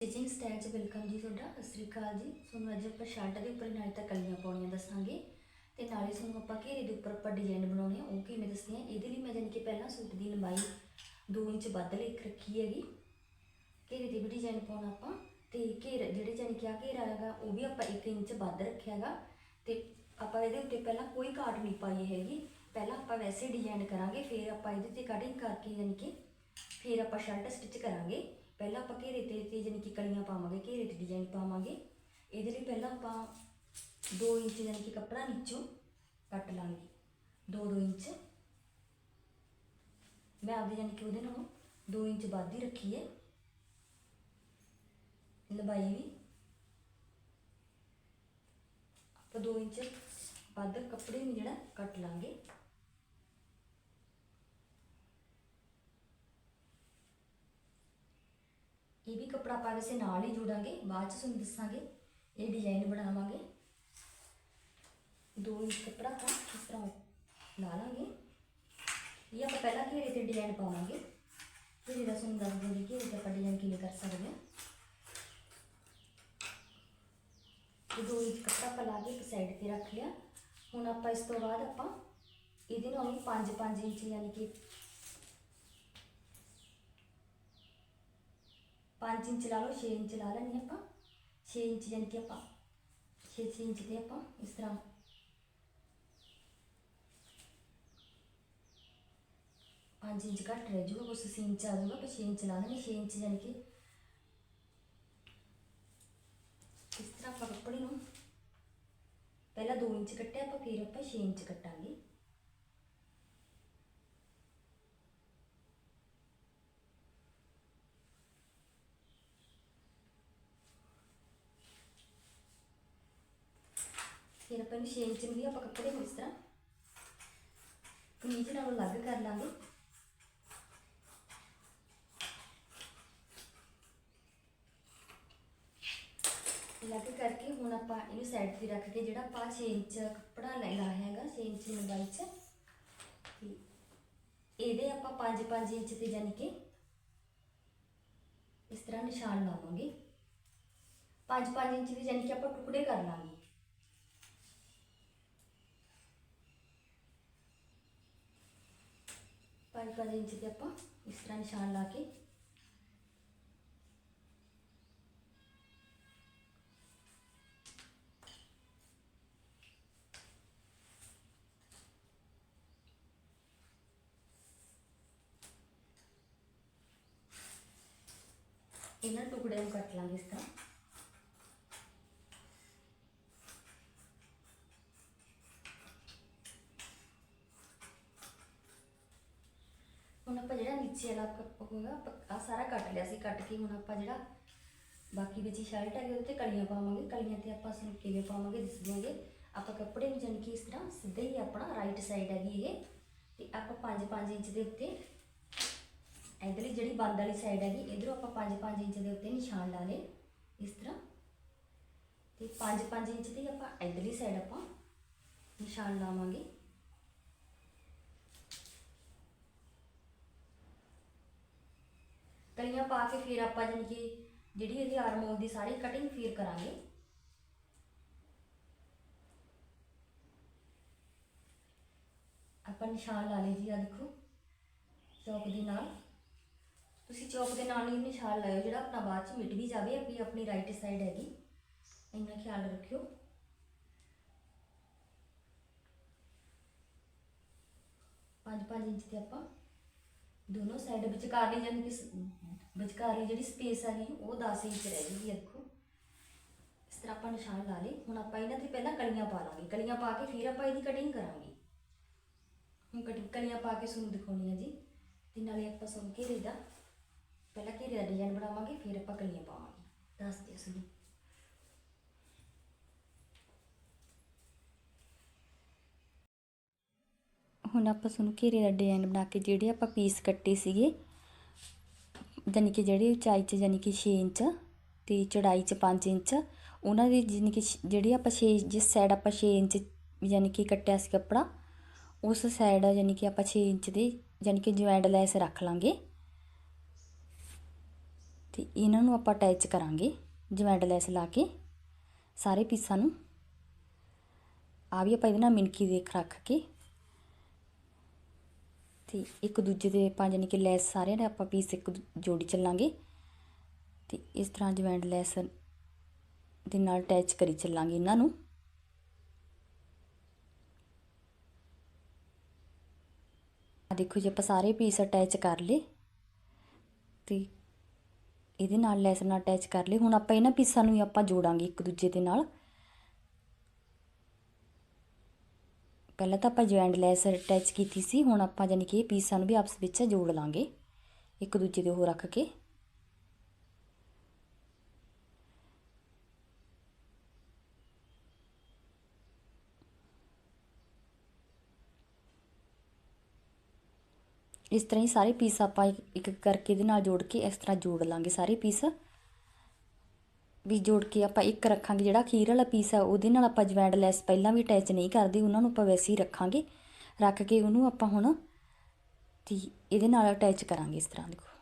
Stitching style 'ਚ welcome ਜੀ ਤੁਹਾਡਾ, ਸਤਿ ਸ਼੍ਰੀ ਅਕਾਲ ਜੀ। ਤੁਹਾਨੂੰ ਅੱਜ ਆਪਾਂ ਸ਼ਰਟ ਦੇ ਉੱਪਰ ਨਾਲੇ ਤਾਂ ਕਲੀਆਂ ਪਾਉਣੀਆਂ ਦੱਸਾਂਗੇ। ਤੇ ਨਾਲੇ ਤੁਹਾਨੂੰ ਆਪਾਂ ਘੇਰੇ ਦੇ ਉੱਪਰ ਆਪਾਂ ਡਿਜ਼ਾਈਨ ਬਣਾਉਣੇ ਆ। ਉਹ ਕਿਵੇਂ ਦੱਸਦੇ ਆ? ਇਹਦੇ ਲਈ ਮੈਂ ਜਾਣੀ ਕਿ ਪਹਿਲਾਂ ਸੂਟ ਦੀ ਲੰਬਾਈ 2 ਇੰਚ ਵੱਧ ਲੈ ਰੱਖੀ ਹੈਗੀ। ਘੇਰੇ ਤੇ ਵੀ ਡਿਜ਼ਾਈਨ ਪਾਉਣਾ ਆਪਾਂ। ਤੇ ਘੇਰ, ਜਿਹੜੇ ਜਾਣੀ ਕਿ ਆ ਘੇਰਾ ਹੈਗਾ ਉਹ ਵੀ ਆਪਾਂ 1 ਇੰਚ ਵੱਧ ਰੱਖਿਆ ਹੈਗਾ ਤੇ ਆਪਾਂ ਇਹਦੇ ਉੱਤੇ ਪਹਿਲਾਂ ਕੋਈ ਕਾਟ ਨਹੀਂ ਪਾਈ ਹੈਗੀ। ਪਹਿਲਾਂ ਆਪਾਂ ਵੈਸੇ ਡਿਜ਼ਾਈਨ ਕਰਾਂਗੇ, ਫਿਰ ਆਪਾਂ ਇਹਦੇ ਤੇ ਕਟਿੰਗ ਕਰਕੇ ਜਾਣੀ ਕਿ ਫਿਰ ਆਪਾਂ ਸ਼ਰਟ ਸਟਿਚ ਕਰਾਂਗੇ। ਪਹਿਲਾਂ ਆਪਾਂ ਘੇਰੇ ਤੇ ਤੇ ਜਾਣੀ ਕਿ ਕਲੀਆਂ ਪਾਵਾਂਗੇ, ਘੇਰੇ ਤੇ ਡਿਜ਼ਾਈਨ ਪਾਵਾਂਗੇ। ਇਹਦੇ ਲਈ ਪਹਿਲਾਂ ਆਪਾਂ 2 ਇੰਚ ਜਾਣੀ ਕਿ ਕੱਪੜਾ ਨੀਚੋਂ ਕੱਟ ਲਾਂਗੇ। 2-2 ਇੰਚ। ਮੈਂ ਆਪਦੇ ਜਾਣੀ ਕਿ ਉਹਦੇ ਨਾਲੋਂ 2 ਇੰਚ ਵੱਧ ਹੀ ਰੱਖੀ ਹੈ। ਲੰਬਾਈ ਵੀ। ਆਪਾਂ 2 ਇੰਚ ਵੱਧ ਕੱਪੜੇ ਨੂੰ ਜਿਹੜਾ ਕੱਟ ਲਾਂਗੇ। ਇਹ ਵੀ ਕੱਪੜਾ ਆਪਾਂ ਵੈਸੇ ਨਾਲ ਹੀ ਜੋੜਾਂਗੇ ਬਾਅਦ ਚ ਤੁਹਾਨੂੰ ਦੱਸਾਂਗੇ ਇਹ ਡਿਜ਼ਾਈਨ ਬਣਾਵਾਂਗੇ ਦੋ ਇੰਚ ਕੱਪੜਾ ਆਪਾਂ ਇਸ ਤਰ੍ਹਾਂ ਲਾ ਲਾਂਗੇ ਇਹ ਆਪਾਂ ਪਹਿਲਾਂ ਘੇਰੇ ਤੇ ਡਿਜ਼ਾਈਨ ਪਾਵਾਂਗੇ ਘੇਰੇ ਦਾ ਤੁਹਾਨੂੰ ਦੱਸ ਦਿੰਦੇ ਕਿ ਇਹ ਆਪਾਂ ਡਿਜ਼ਾਈਨ ਕਿਵੇਂ ਕਰ ਸਕਦੇ ਹਾਂ ਇਹ ਦੋ ਇੰਚ ਕੱਪੜਾ ਆਪਾਂ ਲਾ ਕੇ ਇੱਕ ਸਾਈਡ ਤੇ ਰੱਖ ਲਿਆ ਹੁਣ ਆਪਾਂ ਇਸ ਤੋਂ ਬਾਅਦ ਆਪਾਂ ਇਹਦੇ ਨਾਲ ਹੀ 5-5 ਇੰਚ ਯਾਨੀ ਕਿ 5 ਇੰਚ ਲਾ ਲਓ 6 ਇੰਚ ਲਾ ਲੈਣੀ ਆਪਾਂ। 6 ਇੰਚ ਯਾਨੀ ਕਿ ਆਪਾਂ 6 6 ਇੰਚ ਤੇ ਆਪਾਂ ਇਸ ਤਰ੍ਹਾਂ। ਪੰਜ ਇੰਚ ਘੱਟ ਰਹਿ ਜੂਗਾ ਉਸ 6 ਇੰਚ ਆ ਜਾਊਗਾ ਪਰ 6 ਇੰਚ ਲਾ ਲੈਣੀ 6 ਇੰਚ ਯਾਨੀ ਕਿ ਇਸ ਤਰ੍ਹਾਂ ਆਪਾਂ ਕੱਪੜੇ ਨੂੰ ਪਹਿਲਾਂ 2 ਇੰਚ ਕੱਟਿਆ, ਆਪਾਂ ਫਿਰ ਆਪਾਂ 6 ਇੰਚ ਕੱਟਾਂਗੇ। ਫਿਰ ਆਪਾਂ ਨੂੰ 6 ਇੰਚ ਨੂੰ ਵੀ ਆਪਾਂ ਕੱਪੜੇ ਨੂੰ ਇਸ ਤਰ੍ਹਾਂ ਕਮੀਜ਼ ਨਾਲੋਂ ਅਲੱਗ ਕਰ ਲਾਂਗੇ। ਅਲੱਗ ਕਰਕੇ ਹੁਣ ਆਪਾਂ ਇਹਨੂੰ ਸਾਈਡ ਤੇ ਰੱਖ ਕੇ ਜਿਹੜਾ ਆਪਾਂ 6 ਇੰਚ ਕੱਪੜਾ ਲੈ ਲਾਇਆ ਹੈਗਾ 6 ਇੰਚ ਲੰਬਾਈ 'ਚ, ਤੇ ਇਹਦੇ ਆਪਾਂ 5-5 ਇੰਚ ਤੇ ਜਾਨੀ ਕਿ ਇਸ ਤਰ੍ਹਾਂ ਨਿਸ਼ਾਨ ਲਾਵਾਂਗੇ। 5-5 ਇੰਚ ਦੇ ਜਾਨੀ ਕਿ ਆਪਾਂ ਟੁਕੜੇ ਕਰ ਲਾਂਗੇ। ਪੰਜ ਪੰਜ ਇੰਚ ਤੇ ਆਪਾਂ ਇਸ ਤਰ੍ਹਾਂ ਨਿਸ਼ਾਨ ਲਾ ਕੇ ਇਹਨਾਂ ਟੁਕੜਿਆਂ ਨੂੰ ਕੱਟ ਲਾਂਗੇ ਇਸ ਤਰ੍ਹਾਂ ਹੁਣ ਆਪਾਂ ਜਿਹੜਾ ਨੀਚੇ ਵਾਲਾ ਕ- ਹੋਗਾ ਆ ਸਾਰਾ ਕੱਟ ਲਿਆ ਸੀ, ਕੱਟ ਕੇ ਹੁਣ ਆਪਾਂ ਜਿਹੜਾ ਬਾਕੀ ਵਿੱਚ ਸ਼ਰਟ ਹੈਗੀ, ਉਹਦੇ ਤੇ ਕਲੀਆਂ ਪਾਵਾਂਗੇ ਕਲੀਆਂ ਤੇ ਆਪਾਂ ਸਾਨੂੰ ਕਿਵੇਂ ਪਾਵਾਂਗੇ, ਦੱਸ ਦਿਆਂਗੇ ਆਪਾਂ ਕੱਪੜੇ ਨੂੰ ਜਾਣੀ ਕਿ ਇਸ ਤਰ੍ਹਾਂ ਸਿੱਧਾ ਹੀ ਆਪਣਾ ਰਾਈਟ ਸਾਈਡ ਹੈਗੀ ਇਹ, ਤੇ ਆਪਾਂ 5-5 ਇੰਚ ਦੇ ਉੱਤੇ ਇਧਰਲੀ ਜਿਹੜੀ ਬੰਦ ਵਾਲੀ ਸਾਈਡ ਹੈਗੀ, ਇਧਰੋਂ ਆਪਾਂ 5-5 ਇੰਚ ਦੇ ਉੱਤੇ ਨਿਸ਼ਾਨ ਲਾ ਲਏ, ਇਸ ਤਰ੍ਹਾਂ। ਤੇ 5-5 ਇੰਚ ਦੀ ਆਪਾਂ ਇਧਰਲੀ ਸਾਈਡ ਆਪਾਂ ਨਿਸ਼ਾਨ ਲਾਵਾਂਗੇ। ਕਲੀਆਂ ਪਾ ਕੇ ਫਿਰ ਆਪਾਂ ਜਾਣੀ ਕਿ ਜਿਹੜੀ ਇਹਦੀ ਆਰਮੋਲ ਦੀ ਸਾਰੀ ਕਟਿੰਗ ਫਿਰ ਕਰਾਂਗੇ। ਆਪਾਂ ਨਿਸ਼ਾਨ ਲਾ ਲਈ ਜੀ ਆ ਦੇਖੋ, ਚੌਕ ਦੇ ਨਾਲ। ਤੁਸੀਂ ਚੌਕ ਦੇ ਨਾਲ ਹੀ ਨਿਸ਼ਾਨ ਲਾਇਓ, ਜਿਹੜਾ ਆਪਣਾ ਬਾਅਦ ਚ ਮਿਟ ਵੀ ਜਾਵੇ, ਆਪਣੀ ਆਪਣੀ ਰਾਈਟ ਸਾਈਡ ਹੈਗੀ। ਇੰਨਾ ਖਿਆਲ ਰੱਖਿਓ। ਪੰਜ ਪੰਜ ਇੰਚ ਤੇ ਆਪਾਂ ਦੋਨੋਂ ਸਾਈਡ ਵਿਚਕਾਰਲੀ ਜਾਨੀ ਕਿ ਸ- ਵਿਚਕਾਰਲੀ ਜਿਹੜੀ ਸਪੇਸ ਹੈਗੀ, ਉਹ 10 ਇੰਚ ਰਹਿ ਜੂਗੀ ਦੇਖੋ ਇਸ ਤਰ੍ਹਾਂ ਆਪਾਂ ਨਿਸ਼ਾਨ ਲਾ ਲਏ। ਹੁਣ ਆਪਾਂ ਇਹਨਾਂ ਤੇ ਪਹਿਲਾਂ ਕਲੀਆਂ ਪਾ ਲਾਂਗੇ। ਕਲੀਆਂ ਪਾ ਕੇ ਫਿਰ ਆਪਾਂ ਇਹਦੀ ਕਟਿੰਗ ਕਰਾਂਗੇ। ਹੁਣ ਕਟਿੰਗ ਕਲੀਆਂ ਪਾ ਕੇ ਤੁਹਾਨੂੰ ਦਿਖਾਉਣੀ ਹੈ ਜੀ। ਤੇ ਨਾਲੇ ਆਪਾਂ ਸੁਣ ਘੇਰੇ ਦਾ ਪਹਿਲਾਂ ਘੇਰੇ ਦਾ ਡਿਜ਼ਾਈਨ ਬਣਾਵਾਂਗੇ, ਫਿਰ ਆਪਾਂ ਕਲੀਆਂ ਪਾਵਾਂਗੇ। ਦੱਸ ਦਿਓ ਸੁਣੀ ਹੁਣ ਆਪਾਂ ਤੁਹਾਨੂੰ ਘੇਰੇ ਦਾ ਡਿਜ਼ਾਈਨ ਬਣਾ ਕੇ ਜਿਹੜੇ ਆਪਾਂ ਪੀਸ ਕੱਟੇ ਸੀਗੇ ਯਾਨੀ ਕਿ ਜਿਹੜੀ ਉਚਾਈ 'ਚ ਯਾਨੀ ਕਿ 6 ਇੰਚ ਤੇ ਚੜਾਈ 'ਚ 5 ਇੰਚ, ਉਹਨਾਂ ਦੀ ਯਾਨੀ ਕਿ ਜਿਹੜੀ ਆਪਾਂ 6 ਜਿਸ ਸਾਈਡ ਆਪਾਂ 6 ਇੰਚ ਯਾਨੀ ਕਿ ਕੱਟਿਆ ਸੀ ਕੱਪੜਾ, ਉਸ ਸਾਈਡ ਯਾਨੀ ਕਿ ਆਪਾਂ 6 ਇੰਚ ਦੇ ਯਾਨੀ ਕਿ ਜੁਆਇੰਟ ਲੈਸ ਰੱਖ ਲਾਂਗੇ। ਤੇ ਇਹਨਾਂ ਨੂੰ ਆਪਾਂ ਅਟੈਚ ਕਰਾਂਗੇ ਜਵੈਂਟ ਲੈਸ ਲਾ ਕੇ ਸਾਰੇ ਪੀਸਾਂ ਨੂੰ। ਆ ਵੀ ਆਪਾਂ ਇਹਦੇ ਨਾਲ ਮਿਣਕੀ ਦੇਖ ਰੱਖ ਕੇ ਤੇ ਇੱਕ ਦੂਜੇ ਦੇ ਪੰਜ ਯਾਨੀ ਕਿ ਲੈਸ ਸਾਰਿਆਂ ਦੇ ਆਪਾਂ ਪੀਸ ਇੱਕ ਦੂ- ਜੋੜੀ ਚੱਲਾਂਗੇ ਤੇ ਇਸ ਤਰ੍ਹਾਂ ਜੁਆਇੰਟ ਲੈਸ ਦੇ ਨਾਲ ਅਟੈਚ ਕਰੀ ਚੱਲਾਂਗੇ ਇਹਨਾਂ ਨੂੰ। ਆ ਦੇਖੋ ਜੀ, ਆਪਾਂ ਸਾਰੇ ਪੀਸ ਅਟੈਚ ਕਰ ਲਏ ਤੇ ਇਹਦੇ ਨਾਲ ਲੈਸ ਨਾਲ ਅਟੈਚ ਕਰ ਲਏ। ਹੁਣ ਆਪਾਂ ਇਹਨਾਂ ਪੀਸਾਂ ਨੂੰ ਹੀ ਆਪਾਂ ਜੋੜਾਂਗੇ ਇੱਕ ਦੂਜੇ ਦੇ ਨਾਲ। ਪਹਿਲਾਂ ਤਾਂ ਆਪਾਂ ਜੁਆਇੰਟ ਲੈਸ ਅਟੈਚ ਕੀਤੀ ਸੀ, ਹੁਣ ਆਪਾਂ ਯਾਨੀ ਕਿ ਇਹ ਪੀਸਾਂ ਨੂੰ ਵੀ ਆਪਸ ਵਿੱਚ ਜੋੜ ਲਾਂਗੇ। ਇੱਕ ਦੂਜੇ ਦੇ ਉਹ ਰੱਖ ਕੇ। ਇਸ ਤਰ੍ਹਾਂ ਹੀ ਸਾਰੇ ਪੀਸ ਆਪਾਂ ਇੱਕ ਇੱਕ ਕਰਕੇ ਇਹਦੇ ਨਾਲ ਜੋੜ ਕੇ ਇਸ ਤਰ੍ਹਾਂ ਜੋੜ ਲਾਂਗੇ ਸਾਰੇ ਪੀਸ ਵੀ ਜੋੜ ਕੇ ਆਪਾਂ ਇੱਕ ਰੱਖਾਂਗੇ, ਜਿਹੜਾ ਅਖੀਰ ਵਾਲਾ ਪੀਸ ਆ, ਉਹਦੇ ਨਾਲ ਆਪਾਂ ਜਵੈਂਡ ਲੈਸ ਪਹਿਲਾਂ ਵੀ ਅਟੈਚ ਨਹੀਂ ਕਰਦੇ, ਉਹਨਾਂ ਨੂੰ ਆਪਾਂ ਵੈਸੇ ਹੀ ਰੱਖਾਂਗੇ। ਰੱਖ ਕੇ ਉਹਨੂੰ ਆਪਾਂ ਹੁਣ ਤੇ ਇਹਦੇ ਨਾਲ ਅਟੈਚ ਕਰਾਂਗੇ ਇਸ ਤਰ੍ਹਾਂ, ਦੇਖੋ।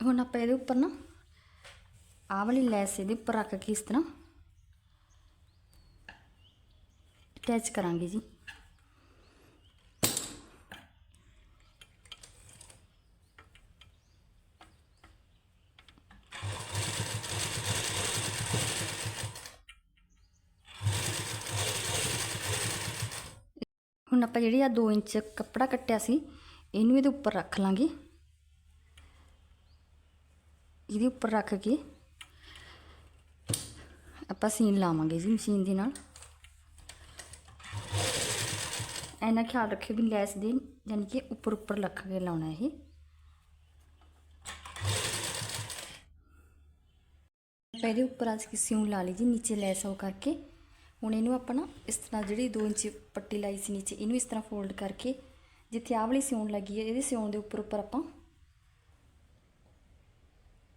ਹੁਣ ਆਪਾਂ ਇਹਦੇ ਉੱਪਰ ਨਾ ਆਹ ਵਾਲੀ ਲੈਸ ਇਹਦੇ ਉੱਪਰ ਰੱਖ ਕੇ ਇਸ ਤਰ੍ਹਾਂ ਅਟੈਚ ਕਰਾਂਗੇ ਜੀ। ਹੁਣ ਆਪਾਂ ਜਿਹੜੀ ਆ 2 ਇੰਚ ਕੱਪੜਾ ਕੱਟਿਆ ਸੀ, ਇਹਨੂੰ ਇਹਦੇ ਉੱਪਰ ਰੱਖ ਲਾਂਗੇ। ਇਹਦੇ ਉੱਪਰ ਰੱਖ ਕੇ ਆਪਾਂ ਸੀਨ ਲਾਵਾਂਗੇ ਜੀ ਮਸ਼ੀਨ ਦੇ ਨਾਲ। ਐਨਾ ਖਿਆਲ ਰੱਖਿਓ ਵੀ ਲੈਸ ਦੇ ਯਾਨੀ ਕਿ ਉੱਪਰ ਉੱਪਰ ਲੱਖ ਕੇ ਲਾਉਣਾ ਇਹ। ਪਹਿਲੇ ਉੱਪਰ ਅੱਜ ਸਿਉਂ ਲਾ ਲਈ ਜੀ, ਨੀਚੇ ਲੈਸ ਉਹ ਕਰਕੇ। ਹੁਣ ਇਹਨੂੰ ਆਪਾਂ ਨਾ ਇਸ ਤਰ੍ਹਾਂ ਜਿਹੜੀ 2 ਇੰਚ ਪੱਟੀ ਲਾਈ ਸੀ ਨੀਚੇ, ਇਹਨੂੰ ਇਸ ਤਰ੍ਹਾਂ ਫੋਲਡ ਕਰਕੇ, ਜਿੱਥੇ ਆਹ ਵਾਲੀ ਸਿਉਣ ਲੱਗੀ ਹੈ, ਇਹਦੇ ਸਿਉਣ ਦੇ ਉੱਪਰ ਉੱਪਰ ਆਪਾਂ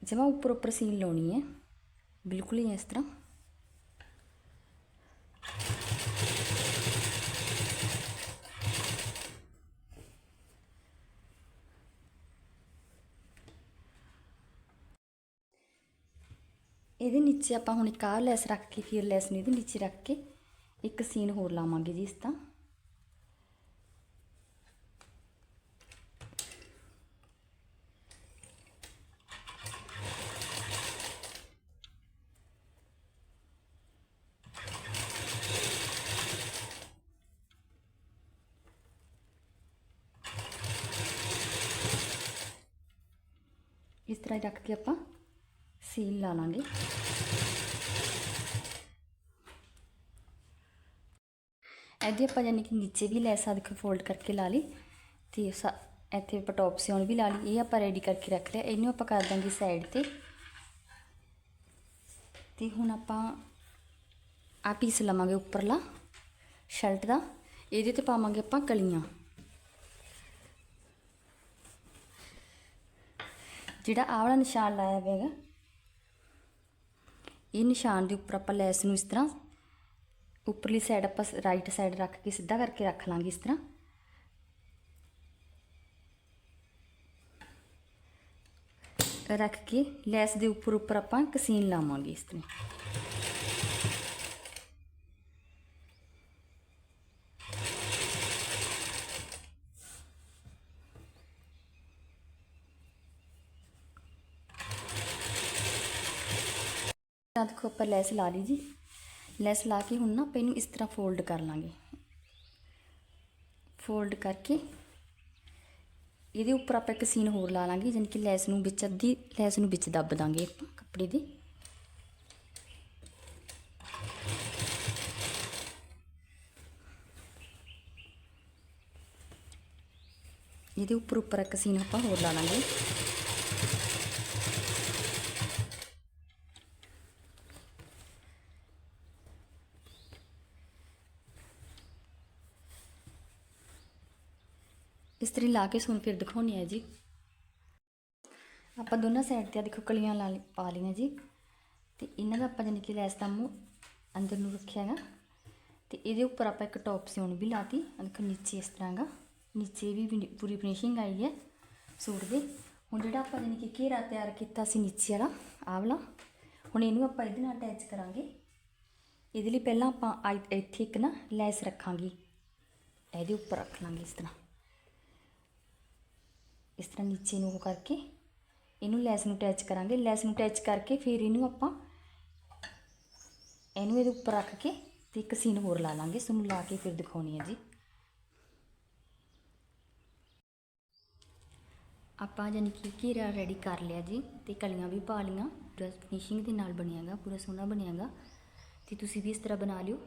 ਜਮਾ ਉੱਪਰ ਉੱਪਰ ਸੀਨ ਲਾਉਣੀ ਹੈ। ਬਿਲਕੁਲ ਹੀ ਇਸ ਤਰ੍ਹਾਂ ਇਹਦੇ ਨੀਚੇ ਆਪਾਂ ਹੁਣ ਇੱਕ ਆਹ ਲੈਸ ਰੱਖ ਕੇ, ਫਿਰ ਲੈਸ ਨੂੰ ਇਹਦੇ ਨੀਚੇ ਰੱਖ ਕੇ ਇੱਕ ਸੀਨ ਹੋਰ ਲਾਵਾਂਗੇ ਜੀ ਇਸ ਤਾਂ ਇਸ ਤਰ੍ਹਾਂ ਹੀ ਰੱਖ ਕੇ ਆਪਾਂ ਸੀਲ ਲਾ ਲਾਂਗੇ ਇਹਦੇ ਆਪਾਂ ਯਾਨੀ ਕਿ ਨੀਚੇ ਵੀ ਲੈਸਾ ਦੇਖੋ ਫੋਲਡ ਕਰਕੇ ਲਾ ਲਈ ਤੇ ਸਾ- ਇੱਥੇ ਆਪਾਂ ਟੌਪ ਸਿਉਣ ਵੀ ਲਾ ਲਈ ਇਹ ਆਪਾਂ ਰੈਡੀ ਕਰਕੇ ਰੱਖ ਲਿਆ ਇਹਨੂੰ ਆਪਾਂ ਕਰ ਦਾਂਗੇ ਸਾਈਡ ਤੇ ਤੇ ਹੁਣ ਆਪਾਂ ਆ ਪੀਸ ਲਵਾਂਗੇ ਉੱਪਰਲਾ ਸ਼ਰਟ ਦਾ ਇਹਦੇ ਤੇ ਪਾਵਾਂਗੇ ਆਪਾਂ ਕਲੀਆਂ ਜਿਹੜਾ ਆਹ ਵਾਲਾ ਨਿਸ਼ਾਨ ਲਾਇਆ ਹੋਇਆ ਹੈਗਾ ਇਹ ਨਿਸ਼ਾਨ ਦੇ ਉੱਪਰ ਆਪਾਂ ਲੈਸ ਨੂੰ ਇਸ ਤਰ੍ਹਾਂ ਉੱਪਰਲੀ ਸਾਈਡ ਆਪਾਂ ਰਾਈਟ ਸਾਈਡ ਰੱਖ ਕੇ ਸਿੱਧਾ ਕਰਕੇ ਰੱਖ ਲਾਂਗੇ ਇਸ ਤਰ੍ਹਾਂ। ਰੱਖ ਕੇ ਲੈਸ ਦੇ ਉੱਪਰ ਉੱਪਰ ਆਪਾਂ ਕਸੀਨ ਲਾਵਾਂਗੇ ਇਸ ਤਰ੍ਹਾਂ। ਤਾਂ ਦੇਖੋ ਆਪਾਂ ਲੈਸ ਲਾ ਲਈ ਜੀ। ਲੈਸ ਲਾ ਕੇ ਹੁਣ ਨਾ ਆਪਾਂ ਇਹਨੂੰ ਇਸ ਤਰ੍ਹਾਂ ਫੋਲਡ ਕਰ ਲਾਂਗੇ। ਫੋਲਡ ਕਰਕੇ ਇਹਦੇ ਉੱਪਰ ਆਪਾਂ ਇੱਕ ਸੀਨ ਹੋਰ ਲਾ ਲਾਂਗੇ, ਜਾਣੀ ਕਿ ਲੈਸ ਨੂੰ ਵਿੱਚ ਅੱਧੀ, ਲੈਸ ਨੂੰ ਵਿੱਚ ਦੱਬ ਦਾਂਗੇ ਆਪਾਂ ਕੱਪੜੇ ਦੇ। ਇਹਦੇ ਉੱਪਰ ਉੱਪਰ ਇੱਕ ਸੀਨ ਆਪਾਂ ਹੋਰ ਲਾ ਲਾਂਗੇ। ਇਸ ਤਰ੍ਹਾਂ ਲਾ ਕੇ ਸੁਣ ਫਿਰ ਦਿਖਾਉਣੀ ਹੈ ਜੀ। ਆਪਾਂ ਦੋਨਾਂ ਸਾਈਡ ਤੇ ਆ, ਦੇਖੋ ਕਲੀਆਂ ਲਾ ਪਾ ਲਈਆਂ ਜੀ। ਤੇ ਇਹਨਾਂ ਦਾ ਆਪਾਂ ਜਾਨੀ ਕਿ ਲੈਸ ਦਾ ਮੂੰਹ ਅੰਦਰ ਨੂੰ ਰੱਖਿਆ ਹੈਗਾ। ਤੇ ਇਹਦੇ ਉੱਪਰ ਆਪਾਂ ਇੱਕ ਟੌਪ ਸਿਉਣ ਵੀ ਲਾਤੀ ਆ ਦੇਖੋ ਨੀਚੇ ਇਸ ਤਰ੍ਹਾਂ ਹੈਗਾ। ਨੀਚੇ ਵੀ ਪੂਰੀ ਫਿਨਿਸ਼ਿੰਗ ਆਈ ਹੈ ਸੂਟ ਦੇ। ਹੁਣ ਜਿਹੜਾ ਆਪਾਂ ਜਾਣੀ ਕਿ ਘੇਰਾ ਤਿਆਰ ਕੀਤਾ ਸੀ ਨੀਚੇ ਵਾਲਾ, ਆਹ ਵਾਲਾ, ਹੁਣ ਇਹਨੂੰ ਆਪਾਂ ਇਹਦੇ ਨਾਲ ਅਟੈਚ ਕਰਾਂਗੇ। ਇਹਦੇ ਲਈ ਪਹਿਲਾਂ ਆਪਾਂ ਆ- ਇੱਥੇ ਇੱਕ ਨਾ ਲੈਸ ਰੱਖਾਂਗੇ। ਇਹਦੇ ਉੱਪਰ ਰੱਖ ਲਾਂਗੇ ਇਸ ਤਰ੍ਹਾਂ। ਇਸ ਤਰ੍ਹਾਂ ਨੀਚੇ ਨੂੰ ਉਹ ਕਰਕੇ ਇਹਨੂੰ ਲੈਸ ਨੂੰ ਅਟੈਚ ਕਰਾਂਗੇ। ਲੈਸ ਨੂੰ ਅਟੈਚ ਕਰਕੇ ਫਿਰ ਇਹਨੂੰ ਆਪਾਂ ਇਹਨੂੰ ਇਹਦੇ ਉੱਪਰ ਰੱਖ ਕੇ ਤੇ ਇੱਕ ਸੀਨ ਹੋਰ ਲਾ ਲਾਂਗੇ। ਇਸ ਨੂੰ ਲਾ ਕੇ ਫਿਰ ਦਿਖਾਉਣੀ ਹੈ ਜੀ। ਆਪਾਂ ਜਾਨੀ ਕਿ ਘੇਰਾ ਰੈਡੀ ਕਰ ਲਿਆ ਜੀ ਤੇ ਕਲੀਆਂ ਵੀ ਪਾ ਲੀਆਂ ਪੂਰਾ ਫਿਨਿਸ਼ਿੰਗ ਦੇ ਨਾਲ ਬਣਿਆਗਾ, ਪੂਰਾ ਸੋਹਣਾ ਬਣਿਆਗਾ। ਤੇ ਤੁਸੀਂ ਵੀ ਇਸ ਤਰ੍ਹਾਂ ਬਣਾ ਲਿਓ।